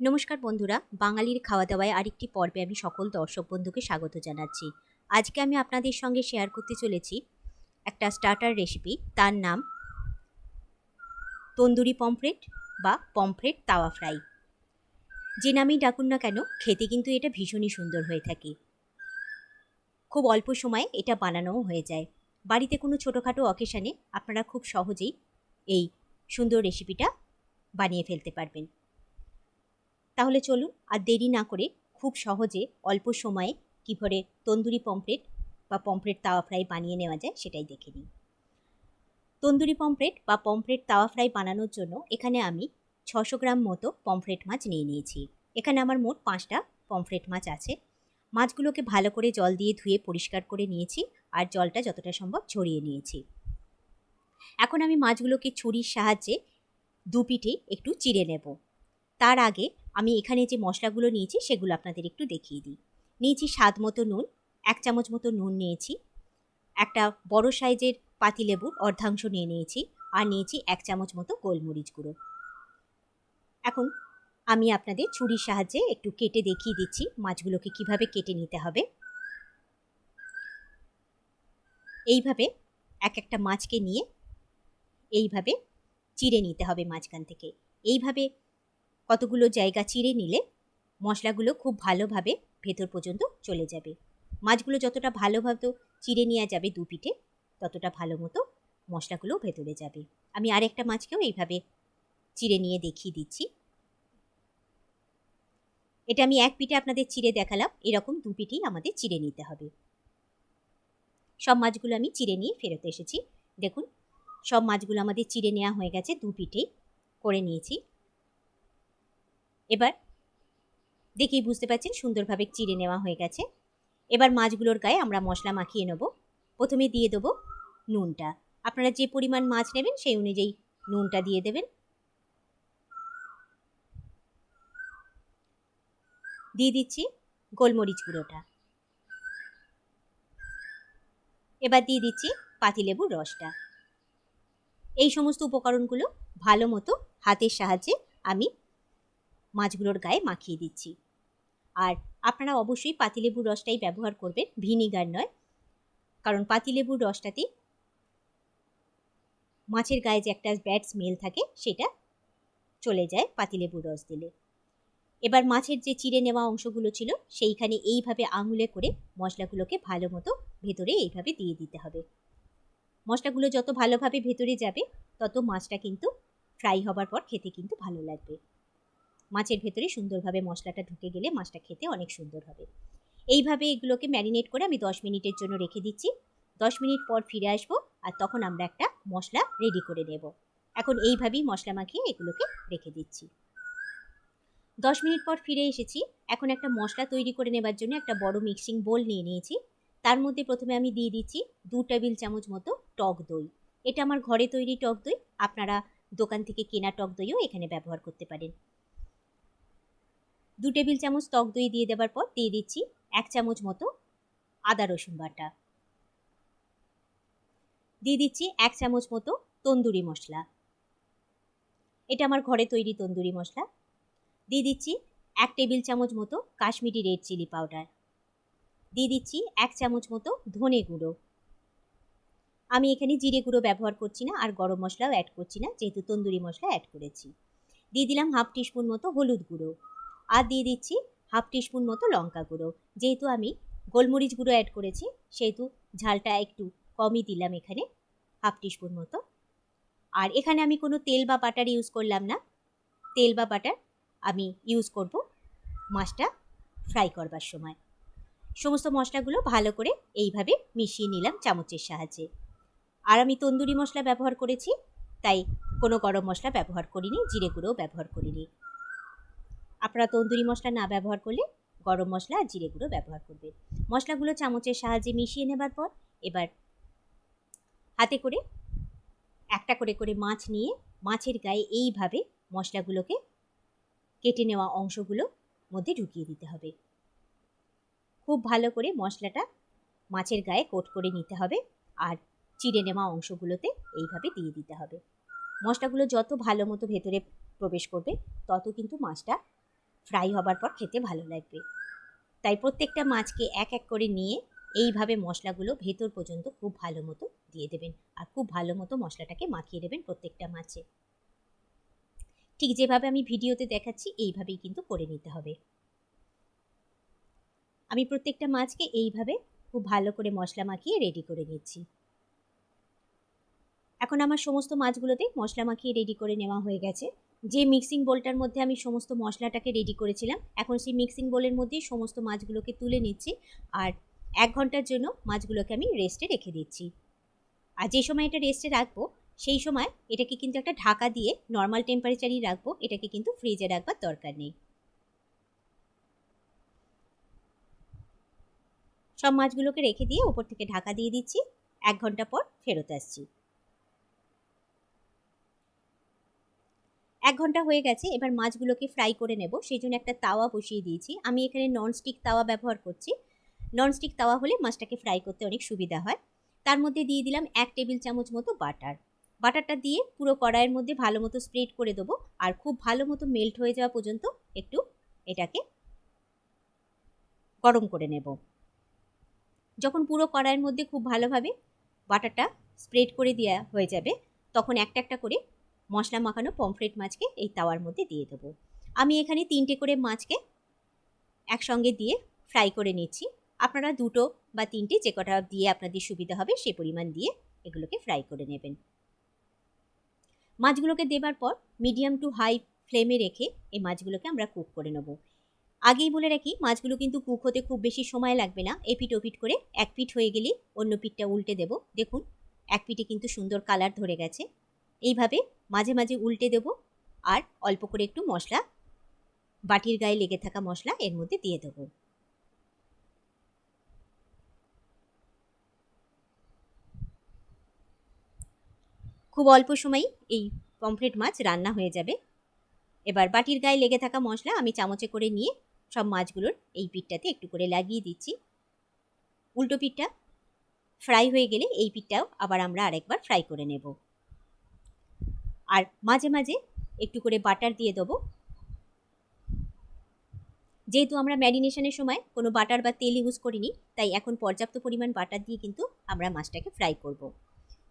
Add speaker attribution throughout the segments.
Speaker 1: নমস্কার বন্ধুরা, বাঙালির খাওয়া দাওয়ায় আরেকটি পর্বে আমি সকল দর্শক বন্ধুকে স্বাগত জানাচ্ছি। আজকে আমি আপনাদের সঙ্গে শেয়ার করতে চলেছি একটা স্টার্টার রেসিপি তার নাম তন্দুরি পমফ্রেট বা পমফ্রেট তাওয়া ফ্রাই যে নামেই ডাকুন না কেন, খেতে কিন্তু এটা ভীষণই সুন্দর হয়ে থাকে। খুব অল্প সময়ে এটা বানানোও হয়ে যায়। বাড়িতে কোনো ছোটোখাটো অকেশানে আপনারা খুব সহজেই এই সুন্দর রেসিপিটা বানিয়ে ফেলতে পারবেন। তাহলে চলুন আর দেরি না করে খুব সহজে অল্প সময়ে কীভাবে তন্দুরি পমফ্রেট বা পমফ্রেট তাওয়া ফ্রাই বানিয়ে নেওয়া যায় সেটাই দেখে নিই। তন্দুরি পমফ্রেট বা পমফ্রেট তাওয়া ফ্রাই বানানোর জন্য এখানে আমি ছশো গ্রাম মতো পমফ্রেট মাছ নিয়ে নিয়েছি। এখানে আমার মোট পাঁচটা পমফ্রেট মাছ আছে। মাছগুলোকে ভালো করে জল দিয়ে ধুয়ে পরিষ্কার করে নিয়েছি আর জলটা যতটা সম্ভব ছড়িয়ে নিয়েছি। এখন আমি মাছগুলোকে ছুরির সাহায্যে দু পিঠে একটু চিড়ে নেব। তার আগে আমি এখানে যে মশলাগুলো নিয়েছি, সেগুলো আপনাদের একটু দেখিয়ে দিই। নিয়েছি স্বাদ মতো নুন, এক চামচ মতো নুন নিয়েছি, একটা বড় সাইজের পাতিলেবুর অর্ধাংশ নিয়ে নিয়েছি, আর নিয়েছি এক চামচ মতো গোলমরিচ গুঁড়ো। এখন আমি আপনাদের ছুরির সাহায্যে একটু কেটে দেখিয়ে দিচ্ছি মাছগুলোকে কীভাবে কেটে নিতে হবে। এইভাবে এক একটা মাছকে নিয়ে এইভাবে চিড়ে নিতে হবে মাঝখান থেকে। এইভাবে কতগুলো জায়গা চিড়ে নিলে মশলাগুলো খুব ভালোভাবে ভেতর পর্যন্ত চলে যাবে। মাছগুলো যতটা ভালোভাবে চিড়ে নেওয়া যাবে দু পিঠে, ততটা ভালো মতো মশলাগুলো ভেতরে যাবে। আমি আরেকটা মাছকেও এইভাবে চিড়ে নিয়ে দেখিয়ে দিচ্ছি। এটা আমি এক পিঠে আপনাদের চিড়ে দেখালাম, এরকম দু পিঠেই আমাদের চিড়ে নিতে হবে। সব মাছগুলো আমি চিড়ে নিয়ে ফেরত এসেছি। দেখুন, সব মাছগুলো আমাদের চিড়ে নেওয়া হয়ে গেছে, দু পিঠেই করে নিয়েছি। এবার দেখেই বুঝতে পারছেন সুন্দরভাবে চিড়ে নেওয়া হয়ে গেছে। এবার মাছগুলোর গায়ে আমরা মশলা মাখিয়ে নেব। প্রথমে দিয়ে দেবো নুনটা। আপনারা যে পরিমাণ মাছ নেবেন সেই অনুযায়ী নুনটা দিয়ে দেবেন। দিয়ে দিচ্ছি গোলমরিচ গুঁড়োটা। এবার দিয়ে দিচ্ছি পাতিলেবুর রসটা। এই সমস্ত উপকরণগুলো ভালো মতো হাতের সাহায্যে আমি মাছগুলোর গায়ে মাখিয়ে দিচ্ছি। আর আপনারা অবশ্যই পাতিলেবুর রসটাই ব্যবহার করবেন, ভিনিগার নয়। কারণ পাতিলেবুর রসটাতে মাছের গায়ে যে একটা ব্যাড স্মেল থাকে, সেটা চলে যায় পাতিলেবুর রস দিলে। এবার মাছের যে চিড়ে নেওয়া অংশগুলো ছিল, সেইখানে এইভাবে আঙুলে করে মশলাগুলোকে ভালো মতো ভেতরে এইভাবে দিয়ে দিতে হবে। মশলাগুলো যত ভালোভাবে ভেতরে যাবে, তত মাছটা কিন্তু ফ্রাই হবার পর খেতে কিন্তু ভালো লাগবে। মাছের ভেতরে সুন্দরভাবে মশলাটা ঢুকে গেলে মাছটা খেতে অনেক সুন্দর হবে। এইভাবে এগুলোকে ম্যারিনেট করে আমি দশ মিনিটের জন্য রেখে দিচ্ছি। দশ মিনিট পর ফিরে আসব আর তখন আমরা একটা মশলা রেডি করে নেব। এখন এইভাবেই মশলা মাখিয়ে এগুলোকে রেখে দিচ্ছি। দশ মিনিট পর ফিরে এসেছি। এখন একটা মশলা তৈরি করে নেবার জন্য একটা বড় মিক্সিং বোল নিয়ে নিয়েছি। তার মধ্যে প্রথমে আমি দিয়ে দিচ্ছি দু টেবিল চামচ মতো টক দই। এটা আমার ঘরে তৈরি টক দই। আপনারা দোকান থেকে কেনা টক দইও এখানে ব্যবহার করতে পারেন। দু টেবিল চামচ টক দই দিয়ে দেওয়ার পর দিয়ে দিচ্ছি এক চামচ মতো আদা রসুন বাটা। দিয়ে দিচ্ছি এক চামচ মতো তন্দুরি মশলা। এটা আমার ঘরে তৈরি তন্দুরি মশলা। দিয়ে দিচ্ছি এক টেবিল চামচ মতো কাশ্মীরি রেড চিলি পাউডার। দিয়ে দিচ্ছি এক চামচ মতো ধনে গুঁড়ো। আমি এখানে জিরে গুঁড়ো ব্যবহার করছি না আর গরম মশলাও অ্যাড করছি না, যেহেতু তন্দুরি মশলা অ্যাড করেছি। দিয়ে দিলাম হাফ টিস্পুন মতো হলুদ গুঁড়ো। আর দিয়ে দিচ্ছি হাফ টিস্পুন মতো লঙ্কা গুঁড়ো। যেহেতু আমি গোলমরিচ গুঁড়ো অ্যাড করেছি, সেহেতু ঝালটা একটু কমই দিলাম এখানে হাফ টিস্পুন মতো। আর এখানে আমি কোনো তেল বা বাটার ইউজ করলাম না। তেল বা বাটার আমি ইউজ করব মাছটা ফ্রাই করবার সময়। সমস্ত মশলাগুলো ভালো করে এইভাবে মিশিয়ে নিলাম চামচের সাহায্যে। আর আমি তন্দুরি মশলা ব্যবহার করেছি, তাই কোনো গরম মশলা ব্যবহার করিনি, জিরে গুঁড়োও ব্যবহার করিনি। আপনারা তন্দুরি মশলা না ব্যবহার করলে গরম মশলা আর জিরে গুঁড়ো ব্যবহার করবেন। মশলাগুলো চামচের সাহায্যে মিশিয়ে নেবার পর এবার হাতে করে একটা করে করে মাছ নিয়ে মাছের গায়ে এইভাবে মশলাগুলোকে কেটে নেওয়া অংশগুলো মধ্যে ঢুকিয়ে দিতে হবে। খুব ভালো করে মশলাটা মাছের গায়ে কোট করে নিতে হবে আর চিড়ে নেওয়া অংশগুলোতে এইভাবে দিয়ে দিতে হবে। মশলাগুলো যত ভালো মতো ভেতরে প্রবেশ করবে, তত কিন্তু মাছটা ফ্রাই হবার পর খেতে ভালো লাগবে। তাই প্রত্যেকটা মাছকে এক এক করে নিয়ে এইভাবে মশলাগুলো ভেতর পর্যন্ত খুব ভালো মতো দিয়ে দেবেন আর খুব ভালো মতো মশলাটাকে মাখিয়ে দেবেন প্রত্যেকটা মাছে। ঠিক যেভাবে আমি ভিডিওতে দেখাচ্ছি, এইভাবেই কিন্তু করে নিতে হবে। আমি প্রত্যেকটা মাছকে এইভাবে খুব ভালো করে মশলা মাখিয়ে রেডি করে নিচ্ছি। এখন আমার সমস্ত মাছগুলোতে মশলা মাখিয়ে রেডি করে নেওয়া হয়ে গেছে। যে মিক্সিং বোলটার মধ্যে আমি সমস্ত মশলাটাকে রেডি করেছিলাম, এখন সেই মিক্সিং বোলের মধ্যেই সমস্ত মাছগুলোকে তুলে নিচ্ছি আর এক ঘণ্টার জন্য মাছগুলোকে আমি রেস্টে রেখে দিচ্ছি। আর যে সময় এটা রেস্টে রাখব, সেই সময় এটাকে কিন্তু একটা ঢাকা দিয়ে নর্মাল টেম্পারেচারই রাখব, এটাকে কিন্তু ফ্রিজে রাখবার দরকার নেই। সব মাছগুলোকে রেখে দিয়ে ওপর থেকে ঢাকা দিয়ে দিচ্ছি, এক ঘণ্টা পর ফেরত আসছি। এক ঘণ্টা হয়ে গেছে, এবার মাছগুলোকে ফ্রাই করে নেব। সেই জন্য একটা তাওয়া বসিয়ে দিয়েছি। আমি এখানে ননস্টিক তাওয়া ব্যবহার করছি। ননস্টিক তাওয়া হলে মাছটাকে ফ্রাই করতে অনেক সুবিধা হয়। তার মধ্যে দিয়ে দিলাম এক টেবিল চামচ মতো বাটার। বাটারটা দিয়ে পুরো কড়াইয়ের মধ্যে ভালো মতো স্প্রেড করে দেবো। আর খুব ভালো মতো মেল্ট হয়ে যাওয়া পর্যন্ত একটু এটাকে গরম করে নেব। যখন পুরো কড়াইয়ের মধ্যে খুব ভালোভাবে বাটারটা স্প্রেড করে দেওয়া হয়ে যাবে, তখন একটা একটা করে মশলা মাখানো পমফ্রেট মাছকে এই তাওয়ার মধ্যে দিয়ে দেবো। আমি এখানে তিনটে করে মাছকে একসঙ্গে দিয়ে ফ্রাই করে নিচ্ছি। আপনারা দুটো বা তিনটে যে কটা দিয়ে আপনাদের সুবিধা হবে সে পরিমাণ দিয়ে এগুলোকে ফ্রাই করে নেবেন। মাছগুলোকে দেবার পর মিডিয়াম টু হাই ফ্লেমে রেখে এই মাছগুলোকে আমরা কুক করে নেব। আগেই বলে রাখি, মাছগুলো কিন্তু কুক হতে খুব বেশি সময় লাগবে না। এপিট ওপিট করে এক পিঠ হয়ে গেলে অন্য পিঠটা উল্টে দেব। দেখুন, এক পিঠে কিন্তু সুন্দর কালার ধরে গেছে। এইভাবে মাঝে মাঝে উল্টে দেব আর অল্প করে একটু মশলা, বাটির গায়ে লেগে থাকা মশলা এর মধ্যে দিয়ে দেবো। খুব অল্প সময়ই এই পমফ্রেট মাছ রান্না হয়ে যাবে। এবার বাটির গায়ে লেগে থাকা মশলা আমি চামচে করে নিয়ে সব মাছগুলোর এই পিঠটাতে একটু করে লাগিয়ে দিচ্ছি। উল্টো পিঠটা ফ্রাই হয়ে গেলে এই পিঠটাও আবার আমরা আরেকবার ফ্রাই করে নেব। আর মাঝে মাঝে একটু করে বাটার দিয়ে দেবো। যেহেতু আমরা ম্যারিনেশনের সময় কোনো বাটার বা তেল ইউজ করিনি, তাই এখন পর্যাপ্ত পরিমাণ বাটার দিয়ে কিন্তু আমরা মাছটাকে ফ্রাই করব।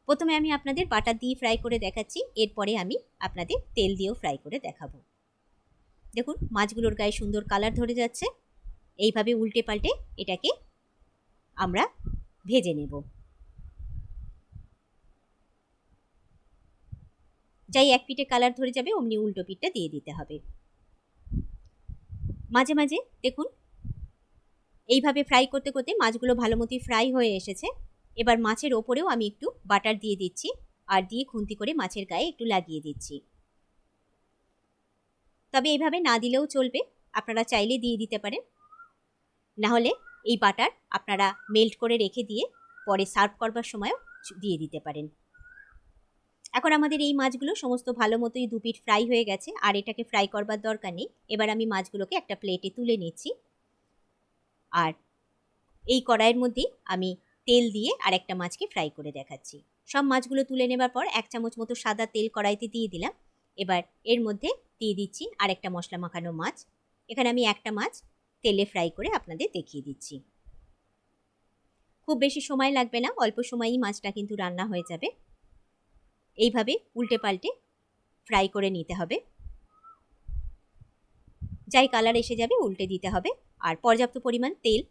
Speaker 1: প্রথমে আমি আপনাদের বাটার দিয়ে ফ্রাই করে দেখাচ্ছি, এরপরে আমি আপনাদের তেল দিয়েও ফ্রাই করে দেখাবো। দেখুন, মাছগুলোর গায়ে সুন্দর কালার ধরে যাচ্ছে। এইভাবে উল্টে পাল্টে এটাকে আমরা ভেজে নেব। যাই এক পিঠে কালার ধরে যাবে, অমনি উল্টো পিঠটা দিয়ে দিতে হবে। মাঝে মাঝে দেখুন, এইভাবে ফ্রাই করতে করতে মাছগুলো ভালো মতোই ফ্রাই হয়ে এসেছে। এবার মাছের ওপরেও আমি একটু বাটার দিয়ে দিচ্ছি আর দিয়ে খুন্তি করে মাছের গায়ে একটু লাগিয়ে দিচ্ছি। তবে এইভাবে না দিলেও চলবে, আপনারা চাইলে দিয়ে দিতে পারেন। নাহলে এই বাটার আপনারা মেল্ট করে রেখে দিয়ে পরে সার্ভ করবার সময়ও দিয়ে দিতে পারেন। এখন আমাদের এই মাছগুলো সমস্ত ভালো মতোই দু পিঠ ফ্রাই হয়ে গেছে, আর এটাকে ফ্রাই করবার দরকার নেই। এবার আমি মাছগুলোকে একটা প্লেটে তুলে নিচ্ছি। আর এই কড়াইয়ের মধ্যেই আমি তেল দিয়ে আর একটা মাছকে ফ্রাই করে দেখাচ্ছি। সব মাছগুলো তুলে নেবার পর এক চামচ মতো সাদা তেল কড়াইতে দিয়ে দিলাম। এবার এর মধ্যে দিয়ে দিচ্ছি আর একটা মশলা মাখানো মাছ। এখানে আমি একটা মাছ তেলে ফ্রাই করে আপনাদের দেখিয়ে দিচ্ছি। খুব বেশি সময় লাগবে না, অল্প সময়ই মাছটা কিন্তু রান্না হয়ে যাবে। এইভাবে উল্টে পাল্টে ফ্রাই করে নিতে হবে। যাই কালার এসে যাবে উল্টে দিতে হবে। আর পর্যাপ্ত পরিমাণ তেল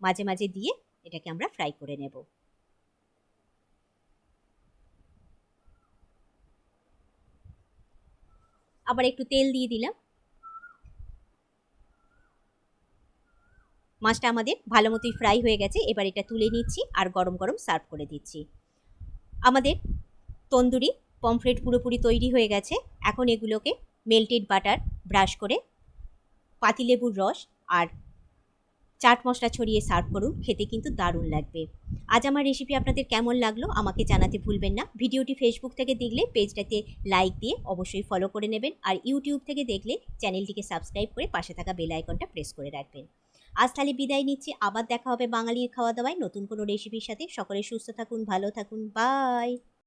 Speaker 1: মাঝে মাঝে দিয়ে এটাকে আমরা ফ্রাই করে নেব। আবার একটু তেল দিয়ে দিলাম। মাছটা আমাদের ভালো মতোই ফ্রাই হয়ে গেছে। এবার এটা তুলে নিচ্ছি আর গরম গরম সার্ভ করে দিচ্ছি। আমাদের তন্দুরি, পমফ্রেট পুরোপুরি তৈরি হয়ে গেছে। এখন এগুলোকে মেল্টেড বাটার ব্রাশ করে পাতিলেবুর রস আর চাট মশলা ছড়িয়ে সার্ভ করুন। খেতে কিন্তু দারুণ লাগবে। আজ আমার রেসিপি আপনাদের কেমন লাগল আমাকে জানাতে ভুলবেন না। ভিডিওটি ফেসবুক থেকে দেখলে, পেজটাতে লাইক দিয়ে অবশ্যই ফলো করে নেবেন আর ইউটিউব থেকে দেখলে চ্যানেলটিকে সাবস্ক্রাইব করে পাশে থাকা বেল আইকনটা প্রেস করে রাখবেন। আজ তাহলে বিদায় নিচ্ছি। আবার দেখা হবে বাঙালির খাওয়া দাওয়ায় নতুন কোনো রেসিপির সাথে। সকলে সুস্থ থাকুন, ভালো থাকুন। বাই